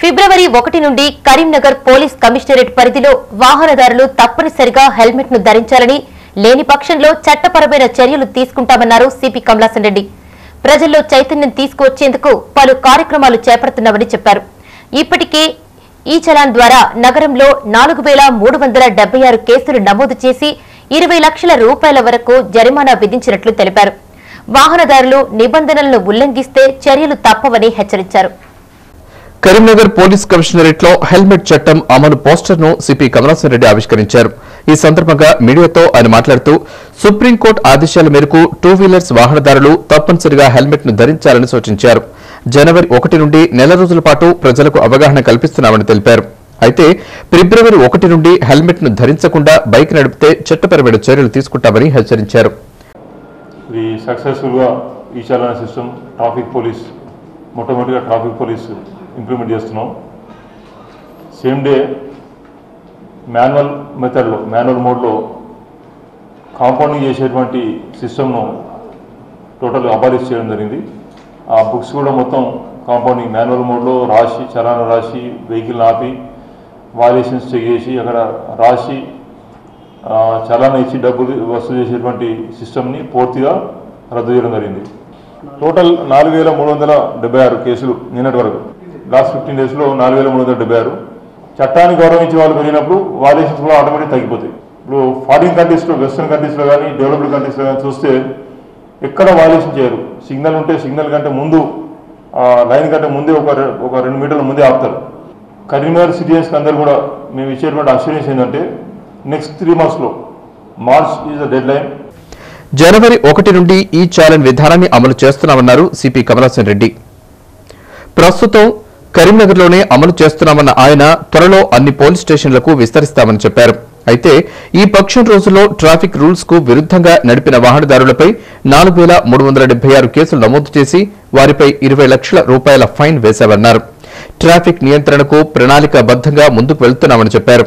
ఫిబ్రవరి ఒకటి నుండి Karimnagar police commissionerate పరిధిలో వాహనదారులు తప్పనిసరిగా హెల్మెట్ను ధరించాలని లేని పక్షంలో చట్టపరమైన చర్యలు తీసుకుంటామన్నారు సిపి కమలాసన్ రెడ్డి. ప్రజల్లో చైతన్యం తీసుకువచ్చేందుకు పలు కార్యక్రమాలు చేపడుతున్నామని చెప్పారు. ఇప్పటికే ఈ చలాన్ ద్వారా నగరంలో నాలుగు వేల మూడు వందల ఆరు కేసులు నమోదు చేసి ఇరవై లక్షల రూపాయల వరకు జరిమానా విధించినట్లు తెలిపారు. వాహనదారులు నిబంధనలను ఉల్లంఘిస్తే చర్యలు తప్పవని హెచ్చరించారు. కరీంనగర్ పోలీస్ కమిషనరేట్లో హెల్మెట్ చట్టం అమలు పోస్టర్ను సిపి కమలాసన్ రెడ్డి ఆవిష్కరించారు. ఈ సందర్భంగా మీడియాతో ఆయన మాట్లాడుతూ సుప్రీంకోర్టు ఆదేశాల మేరకు టూ వీలర్స్ వాహనదారులు తప్పనిసరిగా హెల్మెట్ను ధరించాలని సూచించారు. జనవరి ఒకటి నుండి నెల రోజుల పాటు ప్రజలకు అవగాహన కల్పిస్తున్నామని తెలిపారు. అయితే ఫిబ్రవరి ఒకటి నుండి హెల్మెట్ను ధరించకుండా బైక్ నడిపితే చట్టపరమైన చర్యలు తీసుకుంటామని హెచ్చరించారు. ఇది సక్సెస్ఫుల్గా ఈ చలాన సిస్టమ్ ట్రాఫిక్ పోలీస్ మొట్టమొదటిగా ట్రాఫిక్ పోలీస్ ఇంప్లిమెంట్ చేస్తున్నాం. సేమ్ డే మాన్యువల్ మెథడ్లో మాన్యువల్ మోడ్లో కాంపౌండింగ్ చేసేటువంటి సిస్టమ్ను టోటల్ అబాలిష్ చేయడం జరిగింది. ఆ బుక్స్ కూడా మొత్తం కాంపౌండింగ్ మాన్యువల్ మోడ్లో రాసి చలాన రాసి వెహికల్ ఆపి వాల్యుయేషన్స్ చెక్ చేసి అక్కడ రాసి ఆ, చలానా ఇచ్చి డబ్బులు వసూలు చేసేటువంటి సిస్టమ్ని పూర్తిగా రద్దు చేయడం జరిగింది. టోటల్ నాలుగు వేల మూడు వందల డెబ్బై ఆరు కేసులు నిన్నటి వరకు. లాస్ట్ ఫిఫ్టీన్ డేస్లో నాలుగు వేల మూడు వందల డెబ్బై ఆరు. చట్టాన్ని గౌరవించే వాళ్ళు పెరిగినప్పుడు వాల్యుయేషన్స్ కూడా ఆటోమేటిక్ తగ్గిపోతాయి. ఇప్పుడు ఫారిన్ కంట్రీస్లో వెస్ట్రన్ కంట్రీస్లో కానీ డెవలప్డ్ కంట్రీస్లో కానీ చూస్తే ఎక్కడ వాల్యుయేషన్ చేయరు. సిగ్నల్ ఉంటే సిగ్నల్ కంటే ముందు లైన్ కంటే ముందే ఒక ఒక రెండు మీటర్ల ముందే ఆపుతారు. కరీంనగర్ సిటిజన్స్కి అందరు కూడా మేము ఇచ్చేటువంటి అష్యూరెన్స్ ఏంటంటే నెక్స్ట్ త్రీ మంత్స్లో March is the deadline జనవరి ఒకటి నుండి ఈ ఛాలెంజ్ విధానాన్ని అమలు చేస్తున్నామన్నారు సిపి కమలాసన్ రెడ్డి. ప్రస్తుతం కరీంనగర్లోనే అమలు చేస్తున్నామన్న ఆయన త్వరలో అన్ని పోలీస్ స్టేషన్లకు విస్తరిస్తామని చెప్పారు. అయితే ఈ పక్షం రోజుల్లో ట్రాఫిక్ రూల్స్కు విరుద్ధంగా నడిపిన వాహనదారులపై నాలుగు వేల మూడు వందల డెబ్బై ఆరు కేసులు నమోదు చేసి వారిపై ఇరవై లక్షల రూపాయల ఫైన్ వేశామన్నారు. ట్రాఫిక్ నియంత్రణకు ప్రణాళికాబద్దంగా ముందుకు వెళ్తున్నామని చెప్పారు.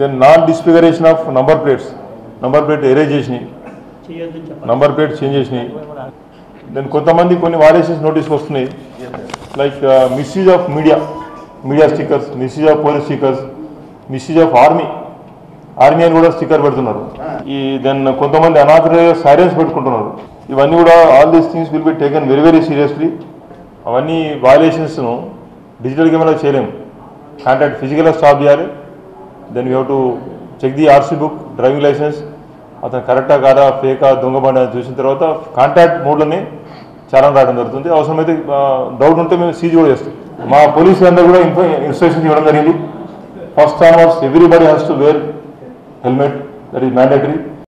Then non disfiguration of number plates number plate erase చేసినాయి నంబర్ ప్లేట్ చేంజ్ చేసినాయి దెన్ కొంతమంది కొన్ని వాలేషన్స్ నోటీస్కి వస్తున్నాయి. Like misuse of media media stickers misuse of police stickers misuse of army army అని కూడా స్టిక్కర్ పెడుతున్నారు. ఈ దెన్ కొంతమంది అనాథరైజ్ సైరెన్స్ పెట్టుకుంటున్నారు. ఇవన్నీ కూడా all these things will be taken very very seriously అవన్నీ వాల్యుయేషన్స్ను డిజిటల్ కెమెరా చేయలేము కాంటాక్ట్ ఫిజికల్గా స్టాప్ చేయాలి. Then you have to check the RC book driving licence అతను కరెక్టా కాదా ఫేకా దొంగబండి అని చూసిన తర్వాత కాంటాక్ట్ మోడ్లని చాలా రావడం జరుగుతుంది. అవసరమైతే డౌట్ ఉంటే మేము సీజ్ కూడా చేస్తాం. మా పోలీసులు అందరూ కూడా ఇన్ఫో ఇన్స్ట్రక్షన్స్ ఇవ్వడం జరిగింది. First onwards everybody has to wear helmet that is mandatory